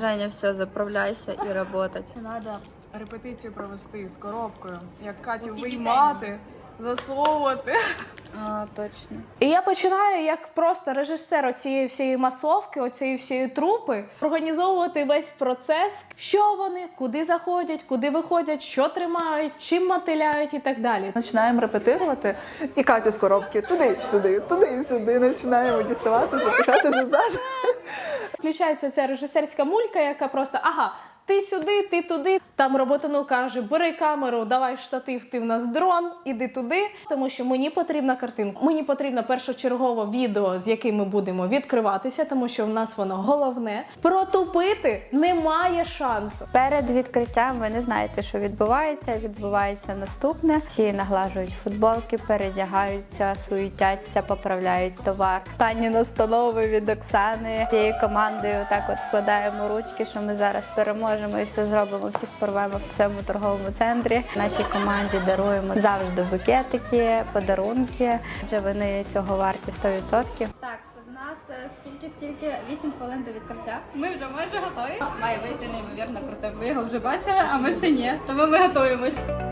Женя, все, заправляйся і работать. Треба репетицію провести з коробкою, як Катю виймати, засовувати. А, точно. І я починаю як просто режисер оцієї всієї масовки, оцієї всієї трупи, організовувати весь процес, що вони, куди заходять, куди виходять, що тримають, чим мотиляють і так далі. Починаємо репетирувати і Катю з коробки туди-сюди, туди-сюди. Починаємо діставати, запихати назад. Включається ця режисерська мулька, яка просто ага. Ти сюди, ти туди. Там роботину каже: бери камеру, давай штатив, ти в нас дрон, іди туди. Тому що мені потрібна картинка. Мені потрібно першочергово відео, з яким ми будемо відкриватися, тому що в нас воно головне. Протупити немає шансу. Перед відкриттям ви не знаєте, що відбувається. Відбувається наступне. Всі наглажують футболки, передягаються, суетяться, поправляють товар. Останні настанови від Оксани цією командою. Так от складаємо ручки, що ми зараз переможемо і все зробимо. Всіх порвемо в цьому торговому центрі. Нашій команді даруємо завжди букетики, подарунки. Вже вони цього варті 100%. Так, в нас е, скільки, скільки? 8 хвилин до відкриття. Ми вже майже готові. Має вийти неймовірно круто. Ви його вже бачили, а ми ще ні. Тому ми готуємось.